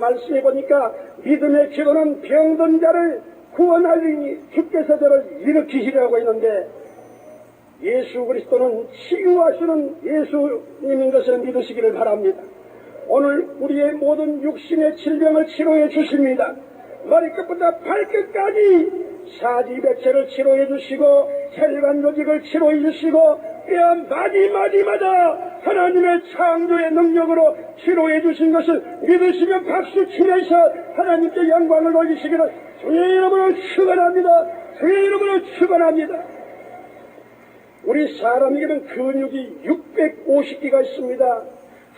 말씀해 보니까 믿음의 기도는 병든 자를 구원하리니 주께서 저를 일으키시려고 했는데 예수 그리스도는 치유하시는 예수님인 것을 믿으시기를 바랍니다. 오늘 우리의 모든 육신의 질병을 치료해 주십니다. 머리끝부터 발끝까지 사지백체를 치료해 주시고 혈관 조직을 치료해 주시고 뼈 마디마디마다 하나님의 창조의 능력으로 치료해 주신 것을 믿으시면 박수 치면서 하나님께 영광을 올리시기를 주의 이름으로 축원합니다. 주의 이름으로 축원합니다. 우리 사람에게는 근육이 650개가 있습니다.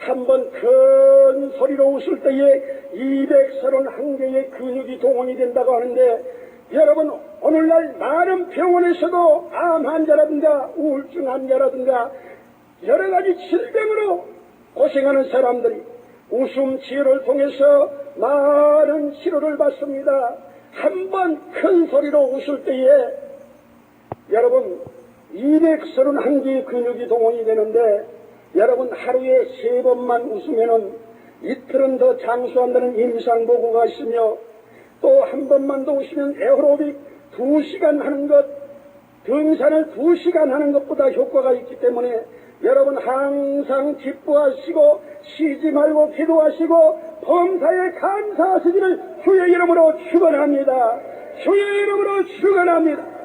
한 번 큰 소리로 웃을 때에 231개의 근육이 동원이 된다고 하는데 여러분 오늘날 많은 병원에서도 암 환자라든가 우울증 환자라든가 여러 가지 질병으로 고생하는 사람들이 웃음 치료를 통해서 많은 치료를 받습니다. 한 번 큰 소리로 웃을 때에 여러분 231개의 근육이 동원이 되는데 여러분 하루에 세 번만 웃으면은 이틀은 더 장수한다는 임상 보고가 있으며 또 한 번만 더 웃으면 에어로빅 두 시간 하는 것 등산을 두 시간 하는 것보다 효과가 있기 때문에 여러분 항상 기뻐하시고 쉬지 말고 기도하시고 범사에 감사하시기를 주의 이름으로 축원합니다. 주의 이름으로 축원합니다.